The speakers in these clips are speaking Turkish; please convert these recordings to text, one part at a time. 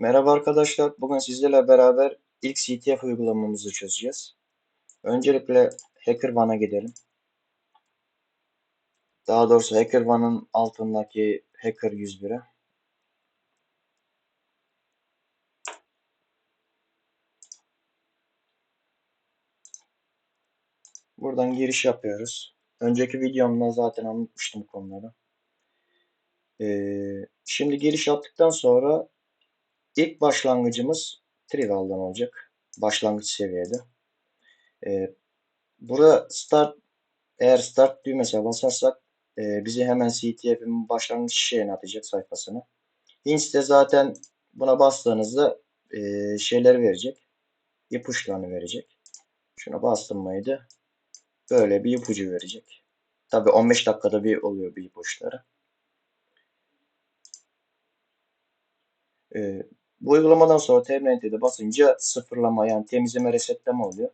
Merhaba arkadaşlar. Bugün sizlerle beraber ilk CTF uygulamamızı çözeceğiz. Öncelikle HackerOne'a gidelim. Daha doğrusu HackerOne'ın altındaki Hacker 101'e. Buradan giriş yapıyoruz. Önceki videomda zaten anlatmıştım konuları. Ee, şimdi giriş yaptıktan sonra ilk başlangıcımız Trivial'dan olacak. Başlangıç seviyede. Ee, burada start eğer start düğmesine basarsak e, bizi hemen CTF'in başlangıç şeyine atacak sayfasına. Hints'te zaten buna bastığınızda e, şeyler verecek. İpuçlarını verecek. Şuna bastım mıydı? Böyle bir ipucu verecek. Tabi 15 dakikada bir oluyor bir ipuçları. E, bu uygulamadan sonra Terminate'de basınca sıfırlama yani temizleme resetleme oluyor.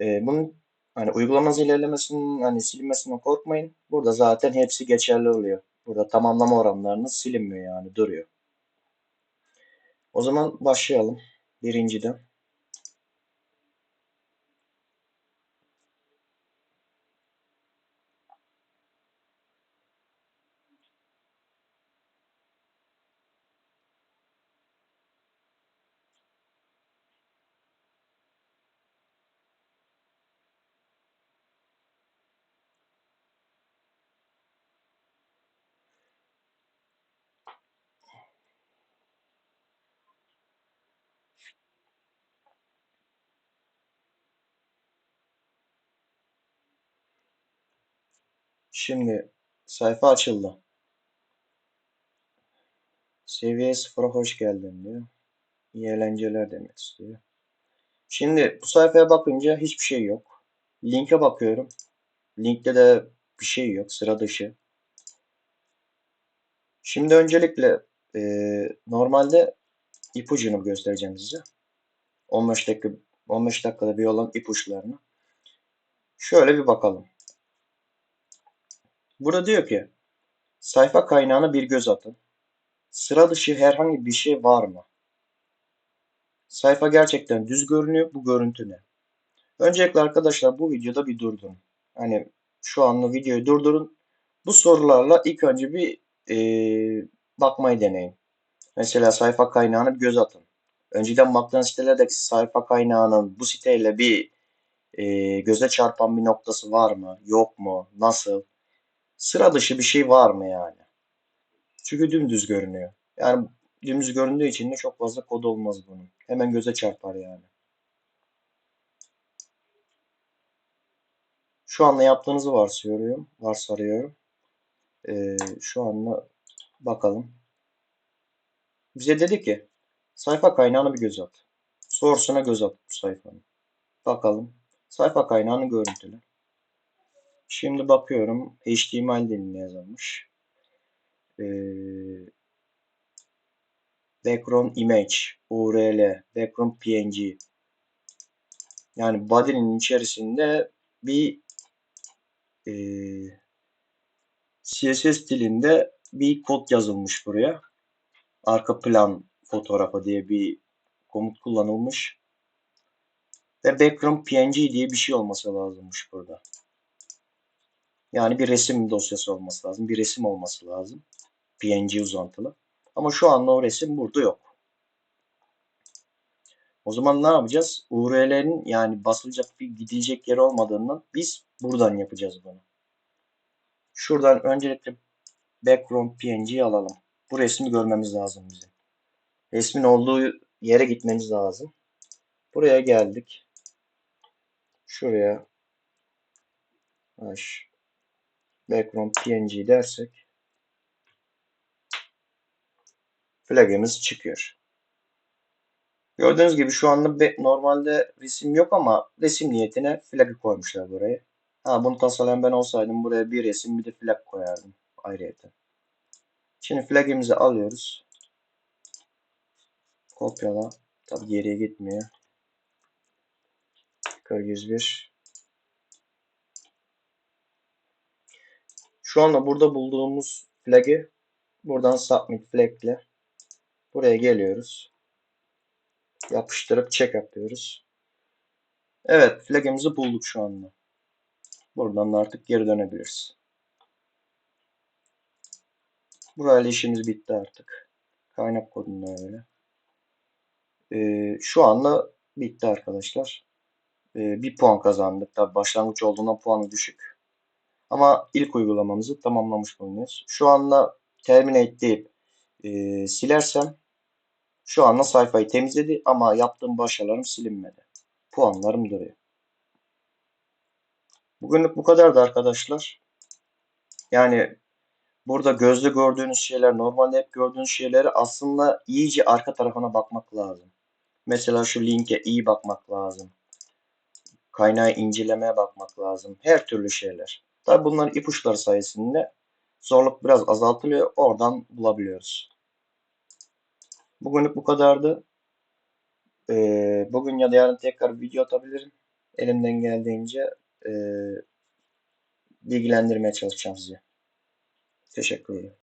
E, bunun hani uygulamanız ilerlemesinin hani silinmesinden korkmayın. Burada zaten hepsi geçerli oluyor. Burada tamamlama oranlarınız silinmiyor yani duruyor. O zaman başlayalım. Birinciden. Şimdi sayfa açıldı. Seviye sıfıra hoş geldin diyor. İyi eğlenceler demek istiyor. Şimdi bu sayfaya bakınca hiçbir şey yok. Linke bakıyorum. Linkte de bir şey yok. Sıra dışı. Şimdi öncelikle e, normalde ipucunu göstereceğim size. 15 dakika 15 dakikada bir olan ipuçlarını. Şöyle bir bakalım. Burada diyor ki sayfa kaynağına bir göz atın. Sıra dışı herhangi bir şey var mı? Sayfa gerçekten düz görünüyor. Bu görüntü ne? Öncelikle arkadaşlar bu videoda bir durdurun. Hani şu anda videoyu durdurun. Bu sorularla ilk önce bir e, bakmayı deneyin. Mesela sayfa kaynağına bir göz atın. Önceden baktığınız sitelerdeki sayfa kaynağının bu siteyle bir e, göze çarpan bir noktası var mı? Yok mu? Nasıl? Sıra dışı bir şey var mı yani? Çünkü dümdüz görünüyor. Yani dümdüz göründüğü için de çok fazla kod olmaz bunun. Hemen göze çarpar yani. Şu anda yaptığınızı varsayıyorum. Varsayıyorum. Ee, şu anda bakalım. Bize dedi ki sayfa kaynağına bir göz at. Source'una göz at bu sayfanın. Bakalım. Sayfa kaynağını görüntüle. Şimdi bakıyorum. HTML dilinde yazılmış. Ee, background image, URL, background png. Yani body'nin içerisinde bir e, CSS dilinde bir kod yazılmış buraya. Arka plan fotoğrafı diye bir komut kullanılmış. Ve background png diye bir şey olması lazımmış burada. Yani bir resim dosyası olması lazım. Bir resim olması lazım. PNG uzantılı. Ama şu anda o resim burada yok. O zaman ne yapacağız? URL'nin yani basılacak bir gidilecek yer olmadığından biz buradan yapacağız bunu. Şuradan öncelikle background PNG'yi alalım. Bu resmi görmemiz lazım bizim. Resmin olduğu yere gitmemiz lazım. Buraya geldik. Şuraya h background png dersek flagimiz çıkıyor. Gördüğünüz gibi şu anda normalde resim yok ama resim niyetine flag'ı koymuşlar buraya. Ha bunu tasarlayan ben olsaydım buraya bir resim bir de flag koyardım ayrıyeten. Şimdi flag'imizi alıyoruz. Kopyala. Tabi geriye gitmiyor. 101 Şu anda burada bulduğumuz flag'i buradan submit flag ile Buraya geliyoruz. Yapıştırıp check yapıyoruz. Evet flagimizi bulduk şu anda. Buradan da artık geri dönebiliriz. Burayla işimiz bitti artık. Kaynak kodunda öyle. Ee, şu anda bitti arkadaşlar. Ee, bir puan kazandık. Tabi başlangıç olduğundan puanı düşük. Ama ilk uygulamamızı tamamlamış bulunuyoruz. Şu anda terminate deyip e, silersem şu anda sayfayı temizledi ama yaptığım başarılarım silinmedi. Puanlarım duruyor. Bugünlük bu kadardı arkadaşlar. Yani burada gözle gördüğünüz şeyler, normalde hep gördüğünüz şeyleri aslında iyice arka tarafına bakmak lazım. Mesela şu linke iyi bakmak lazım. Kaynağı incelemeye bakmak lazım. Her türlü şeyler. Tabi bunların ipuçları sayesinde zorluk biraz azaltılıyor. Oradan bulabiliyoruz. Bugünlük bu kadardı. Ee, bugün ya da yarın tekrar video atabilirim. Elimden geldiğince e, bilgilendirmeye çalışacağım sizi. Teşekkür ederim.